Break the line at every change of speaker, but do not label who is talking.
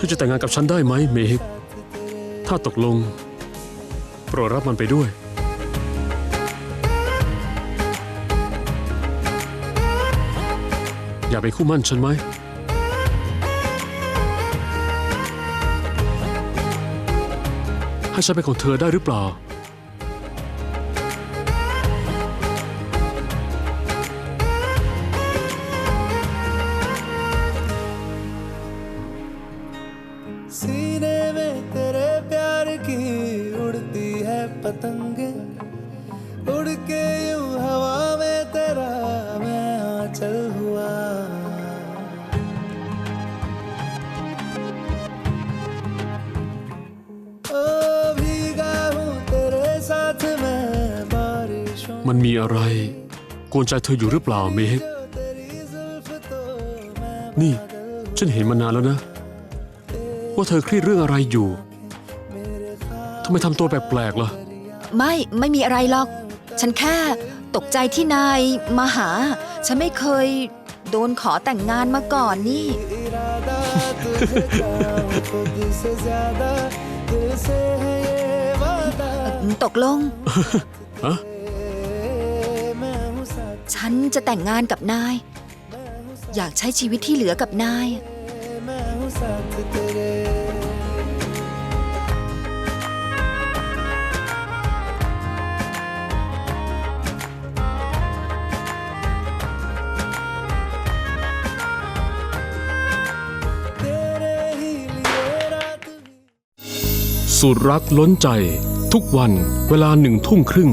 ธอจะแต่งงานกับฉันได้ไหมเมฮิก ถ้าตกลง โปรดรับมันไปด้วย อย่าไปคู่มั่นฉันไหม ให้ฉันเป็นของเธอได้หรือเปล่า
सीने में तेरे प्यार की उड़ती है पतंगे उड़ के यूं हवा में तेरा मैं आंचल हुआ ओ भीगा हूँ तेरे साथ मैं बारिशों
มันมีอะไรกวนใจเธออยู่หรือเปล่าเมฮิก
तेरी जुल्फ तो मैं
นี่ ฉันเห็นมานานแล้วนะ ว่าเธอเครียดเรื่องอะไรอยู่ทำไมทำตัวแปลกๆล่ะ
ไม่ไม่มีอะไรหรอก ฉันแค่ตกใจที่นายมาหา ฉันไม่เคยโดนขอแต่งงานมาก่อนนี่ ตกลงฉันจะแต่งงานกับนาย อยากใช้ชีวิตที่เหลือกับนาย
สูตรรักล้นใจ ทุกวันเวลาหนึ่งทุ่มครึ่ง